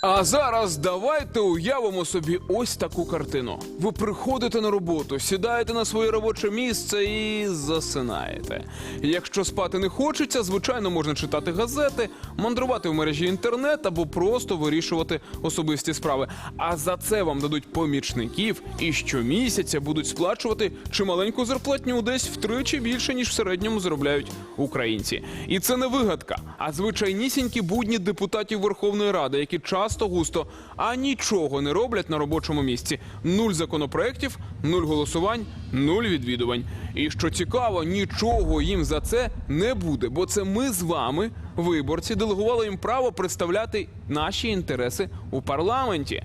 А зараз давайте уявимо собі ось таку картину. Ви приходите на роботу, сідаєте на своє робоче місце і засинаєте. Якщо спати не хочеться, звичайно, можна читати газети, мандрувати в мережі інтернет або просто вирішувати особисті справи. А за це вам дадуть помічників і щомісяця будуть сплачувати чималеньку зарплатню десь втричі більше, ніж в середньому заробляють українці. І це не вигадка, а звичайнісінькі будні депутатів Верховної Ради, які часто густо а нічого не роблять на робочому місці. Нуль законопроєктів, нуль голосувань, нуль відвідувань. І що цікаво, нічого їм за це не буде, бо це ми з вами, виборці, делегували їм право представляти наші інтереси у парламенті.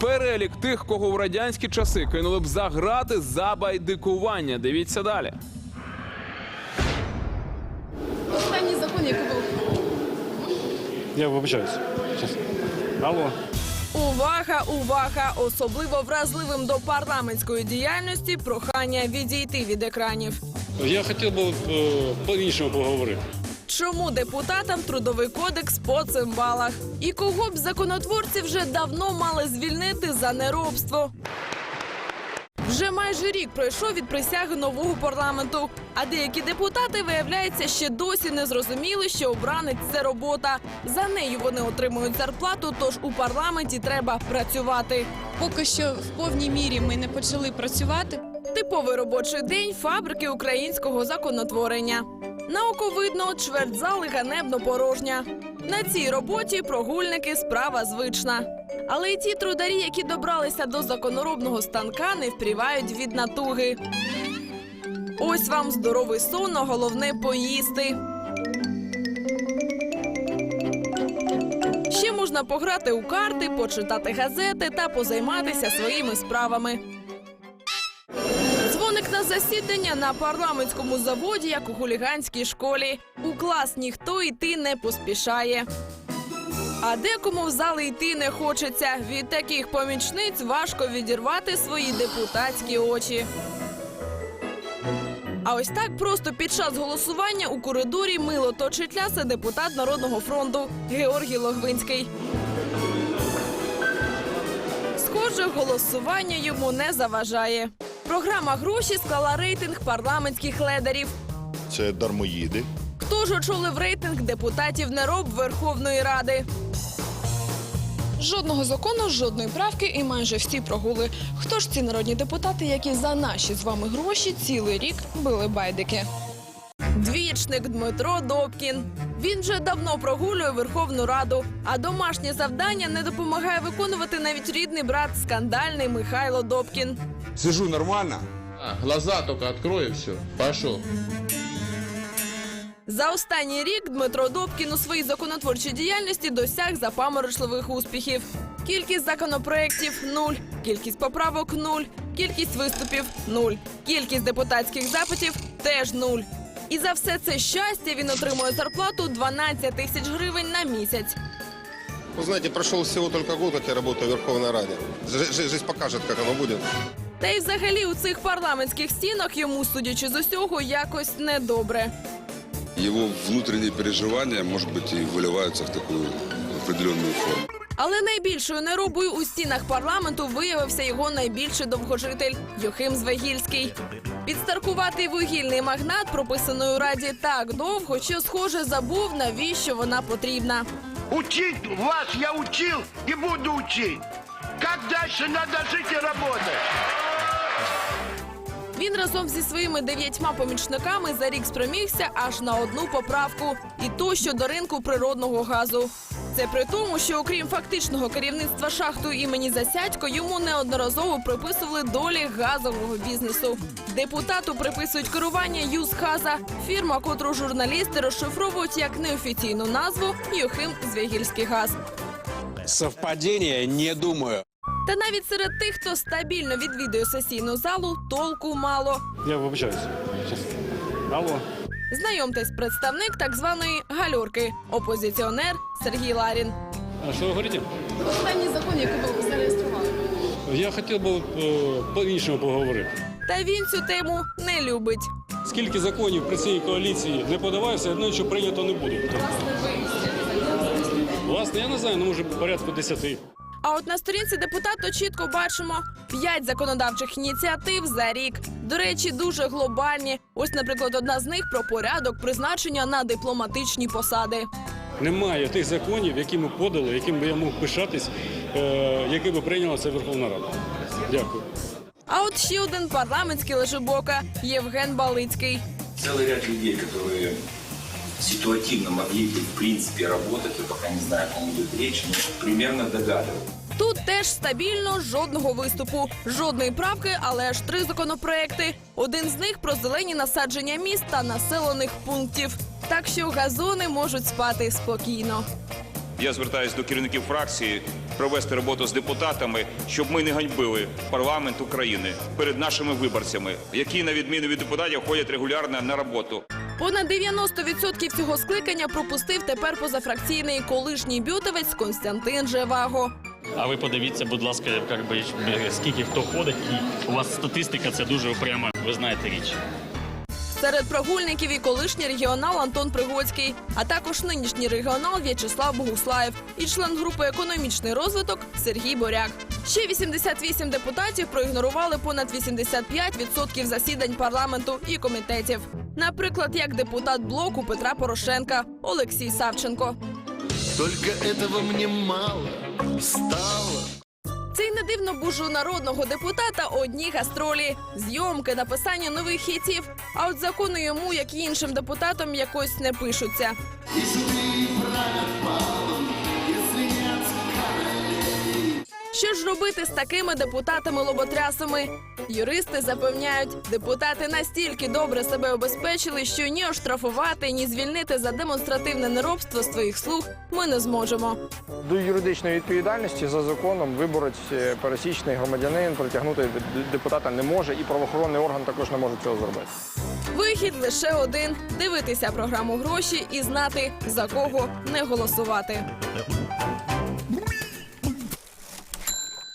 Перелік тих, кого в радянські часи кинули б за грати за байдикування. Дивіться далі. Останній закон, який був. Я вибачаюсь. Алло. Увага, увага! Особливо вразливим до парламентської діяльності прохання відійти від екранів. Я хотів би е, по-іншому поговорити. Чому депутатам трудовий кодекс по цимбалах? І кого б законотворці вже давно мали звільнити за неробство? Вже майже рік пройшов від присяги нового парламенту. А деякі депутати, виявляється, ще досі не зрозуміли, що обранець це робота. За нею вони отримують зарплату, тож у парламенті треба працювати. Поки що в повній мірі ми не почали працювати. Типовий робочий день фабрики українського законотворення. На око видно, чверть зали ганебно порожня. На цій роботі прогульники справа звична. Але й ті трударі, які добралися до законоробного станка, не впрівають від натуги. Ось вам здоровий сон, а головне поїсти. Ще можна пограти у карти, почитати газети та позайматися своїми справами. Дзвоник на засідання на парламентському заводі, як у хуліганській школі. У клас ніхто йти не поспішає. А декому в зали йти не хочеться. Від таких помічниць важко відірвати свої депутатські очі. А ось так просто під час голосування у коридорі мило точить ляси депутат Народного фронту Георгій Логвинський. Схоже, голосування йому не заважає. Програма гроші склала рейтинг парламентських ледерів. Це дармоїди. Хто ж очолив рейтинг депутатів нероб Верховної Ради? Жодного закону, жодної правки і майже всі прогули. Хто ж ці народні депутати, які за наші з вами гроші цілий рік били байдики? Двічник Дмитро Добкін. Він вже давно прогулює Верховну Раду, а домашнє завдання не допомагає виконувати навіть рідний брат скандальний Михайло Добкін. Сижу нормально. А, глаза только открой и все. Пошел. За останній рік Дмитро Добкін у своїй законотворчій діяльності досяг запаморочливих успіхів. Кількість законопроєктів – нуль, кількість поправок – нуль, кількість виступів – нуль, кількість депутатських запитів – теж нуль. І за все це щастя він отримує зарплату 12 тисяч гривень на місяць. Вы знаете, прошел всего только год, как я работаю в Верховной Раде. Жи- жи- Жизнь покажет, как оно будет. Та й взагалі у цих парламентських стінах йому, судячи з усього, якось недобре. Его внутренние переживания, может быть, и выливаются в такую определенную форму. Але найбільшою неробою у стінах парламенту виявився його найбільший довгожитель Йохим Звегільський. Підстаркуватий вугільний магнат, прописаний у раді так довго, що, схоже, забув, навіщо вона потрібна. Учить вас я учил и буду учить. Как дальше надо жить и работать. Він разом зі своїми дев'ятьма помічниками за рік спромігся аж на одну поправку, і то щодо ринку природного газу. Це при тому, що окрім фактичного керівництва шахтою імені Засядько, йому неодноразово приписували долі газового бізнесу. Депутату приписують керування Юзхаза, фірма, котру журналісти розшифровують як неофіційну назву Йохим Звягільський газ. Совпадение, не думаю. Та навіть серед тих, хто стабільно відвідує сесійну залу, толку мало. Я вибачаюсь. Щас. Алло. Знайомтесь, представник так званої гальорки, опозиціонер Сергій Ларін. А що ви говорите? Останній закон, який був зареєстрували. Я хотів би е, по-іншому поговорити. Та він цю тему не любить. Скільки законів при цій коаліції не подавався, одно що прийнято не буде. Власне, ви. Власне, я не знаю, ну може порядку 10. А от на сторінці депутата чітко бачимо п'ять законодавчих ініціатив за рік. До речі, дуже глобальні. Ось, наприклад, одна з них про порядок призначення на дипломатичні посади. Немає тих законів, які ми подали, яким би я мог пишатись, е, які би прийняла ця Верховна Рада. Дякую. А от ще один парламентський лежебока Євген Балицький. целый ряд людей, которые ситуативно могли бы, в принципе, работать, я пока не знаю, о ком идет речь, но примерно догадываюсь. Тут теж стабільно жодного виступу, жодної правки, але аж три законопроекти. Один з них про зелені насадження міст та населених пунктів. Так що газони можуть спати спокійно. Я звертаюся до керівників фракції провести роботу з депутатами, щоб ми не ганьбили парламент України перед нашими виборцями, які на відміну від депутатів ходять регулярно на роботу. Понад 90% цього скликання пропустив тепер позафракційний колишній бютовець Константин Жеваго. А ви подивіться, будь ласка, як би, скільки хто ходить, і у вас статистика це дуже прямо, ви знаєте річ. Серед прогульників і колишній регіонал Антон Пригоцький, а також нинішній регіонал В'ячеслав Богуслаєв і член групи економічний розвиток Сергій Боряк. Ще 88 депутатів проігнорували понад 85% засідань парламенту і комітетів. Наприклад, як депутат блоку Петра Порошенка Олексій Савченко. Только этого мне мало стало. Це й не дивно бо у народного депутата одні гастролі, зйомки, написання нових хітів. А от закони йому, як і іншим депутатам, якось не пишуться. Що ж робити з такими депутатами-лоботрясами? Юристи запевняють, депутати настільки добре себе обезпечили, що ні оштрафувати, ні звільнити за демонстративне неробство своїх слуг ми не зможемо. До юридичної відповідальності за законом виборець е, пересічний громадянин притягнути депутата не може, і правоохоронний орган також не може цього зробити. Вихід лише один: дивитися програму гроші і знати за кого не голосувати.